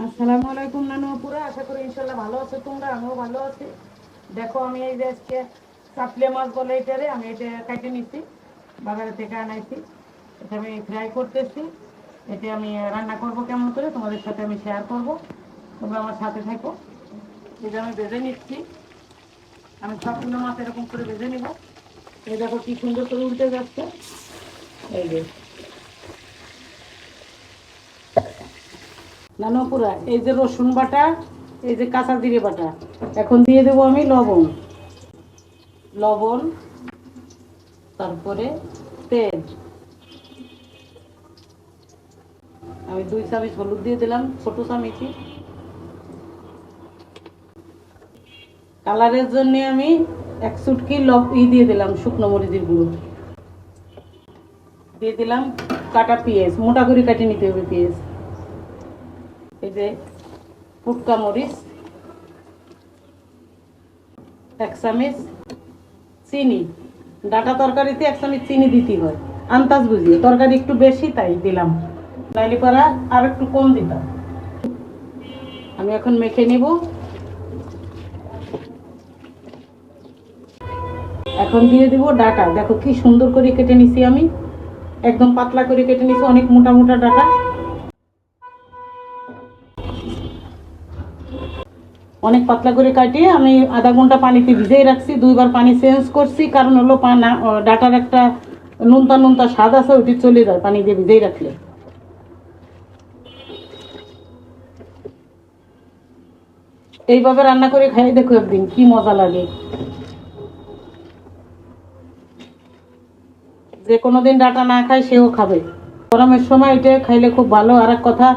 আসসালামু আলাইকুম নানু আপুরা, আশা করি ইনশাল্লাহ ভালো আছো তোমরা, আমিও ভালো আছি। দেখো, আমি এই যে আজকে চাপলে মাছ বলে এটারে, আমি এটা কেটে নিচ্ছি বাজারে থেকে আনাইছি। এটা আমি ফ্রাই করতেছি। এটা আমি রান্না করব কেমন করে, তোমাদের সাথে আমি শেয়ার করব। তোমরা আমার সাথে থাকো। এটা আমি ভেজে নিচ্ছি। আমি সবগুলো মাছ এরকম করে ভেজে নিব। এই দেখো কি সুন্দর করে উল্টে যাচ্ছে। এই যে নানপুরা, এই যে রসুন বাটা, এই যে কাঁচা জিরে বাটা। এখন দিয়ে দেবো আমি লবণ। লবণ, তারপরে তেল। আমি দুই চামচ হলুদ দিয়ে দিলাম, ছোট চামচি কালারের জন্য আমি এক চুটকি লব ই দিয়ে দিলাম, শুকনো মরিচের গুঁড়ো। দিয়ে দিলাম কাটা পেঁয়াজ, মোটা করে কাটিয়ে নিতে হবে পেঁয়াজ। এই যে ফুটকা মরিচ এক চামচ চিনি। ডাটা তরকারিতে এক চামচ চিনি দিতে হয়। আন্দাজ বুঝিয়ে। তরকারি একটু বেশি, তাই দিলাম। নাইলে পারা আর একটু কম দিতাম। আমি এখন মেখে নিব। এখন দিয়ে দিব ডাটা। দেখো কি সুন্দর করে কেটে নিছি আমি। একদম পাতলা করে কেটে নিছি, অনেক মোটা মোটা ডাটা। অনেক পাতলা করে কাটিয়ে আমি আধা ঘণ্টা পানিতে ভিজেই রাখছি, দুইবার পানি চেঞ্জ করছি। কারণ হলো পানা ডাটার একটা নুনতা নুনতা স্বাদ আছে, ওটি চলে যায় পানি দিয়ে ভিজেই রাখলে। এইভাবে রান্না করে খাই, দেখো একদিন, কি মজা লাগে। যে কোনো দিন ডাটা না খায়, সেও খাবে। গরমের সময় এটা খাইলে খুব ভালো। আর এক কথা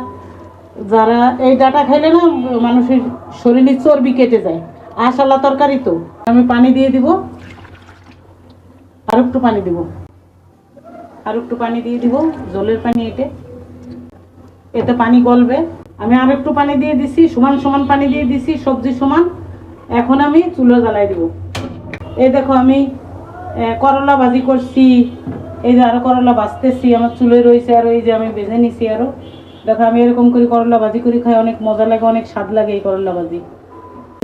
যারা এই ডাটা খাইলে না, মানুষের শরীরে চর্বি কেটে যায়। আশালা তরকারি তো। আমি পানি দিয়ে দিব। আর একটু পানি দিব। আর একটু পানি দিয়ে দিব, জলের পানি এতে। এতে পানি গলবে। আমি আর একটু পানি দিয়ে দিছি, সমান সমান পানি দিয়ে দিছি, সবজি সমান। এখন আমি চুলো জ্বালাই দিব। এই দেখো আমি করলা ভাজি করছি। এই যে আরও করলা ভাজতেছি, আমার চুলে রয়েছে আর এই যে আমি ভেজে নিছি আরও। দেখো, আমি এরকম করে করলা ভাজি করে, খাই অনেক মজা লাগে, অনেক স্বাদ লাগে এই করলা ভাজি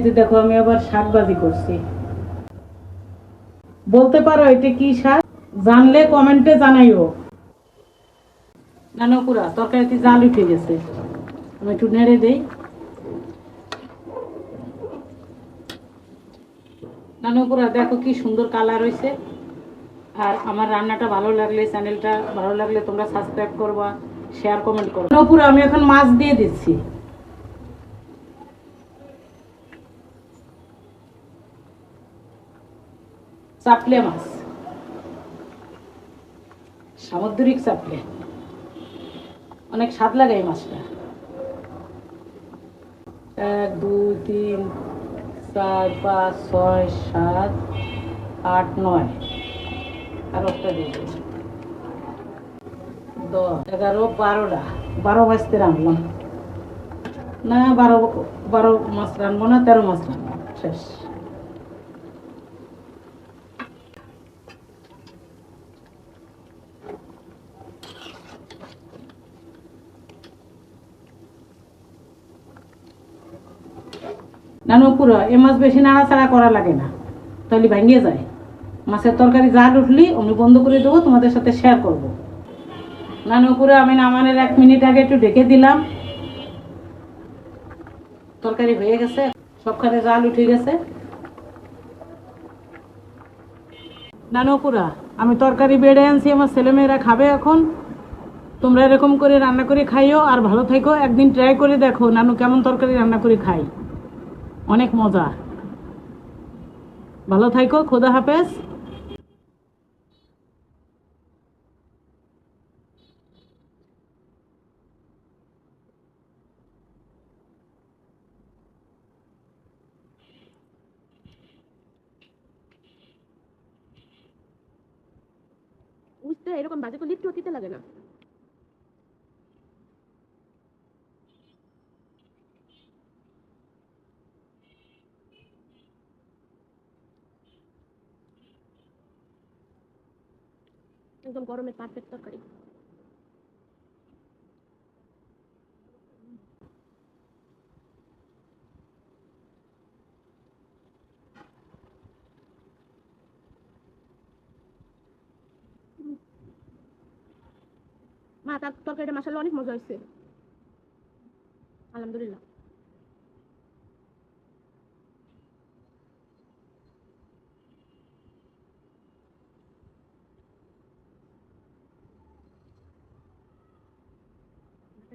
যে দেখো, আমি আবার শাক ভাজি করছি। বলতে পারো এটা কি শাক? জানলে কমেন্টে জানাইও। না পুরা তরকারিতে জাল উঠে গেছে। আমি একটু নেড়ে দেই। নানুপুরা দেখো কি সুন্দর কালার হয়েছে আর আমার রান্নাটা ভালো লাগলে, চ্যানেলটা ভালো লাগলে তোমরা সাবস্ক্রাইব করবা। শেয়ার কমেন্ট করো। নানুপুরা আমি এখন মাছ দিয়ে দিচ্ছি। চাপলে মাছ। সামুদ্রিক চাপলে। অনেক স্বাদ লাগে এই মাছটা। এক, দুই, তিন, চার, পাঁচ, ছয়, সাত, আট, নয়। আর একটা দিয়ে। দশ এগারো বারোটা বারো বাজতে রাখলাম না বারো বারো মাছ রানবো না তেরো মাছ রানবো শেষ। নানু পুরো এ মাছ বেশি নাড়াচাড়া করা লাগে না। তাহলে ভাঙিয়ে যায়। মাছের তরকারি জাল উঠলি আমি বন্ধ করে দেবো তোমাদের সাথে শেয়ার করব। নানু পুরো আমি নামানের এক মিনিট আগে একটু ঢেকে দিলাম। তরকারি হয়ে গেছে, সবখানে জাল উঠে গেছে। নানু পুরা আমি তরকারি বেড়ে আনছি, আমার ছেলেমেয়েরা খাবে এখন। তোমরা এরকম করে রান্না করে খাইও আর ভালো থাকো। একদিন ট্রাই করে দেখো নানু কেমন তরকারি রান্না করে খাই অনেক মজা। ভালো থাকো, খোদা হাফেজ। বুঝতে এরকম বাজে তো লিফট হতে লাগে না। একদম গরমের পারফেক্ট তরকারি। তার তরকারিটা মাসাল্লাহ অনেক মজা হয়েছে। আলহামদুলিল্লাহ।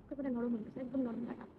একেবারে নরম হয়ে গেছে একদম নরম লাগা।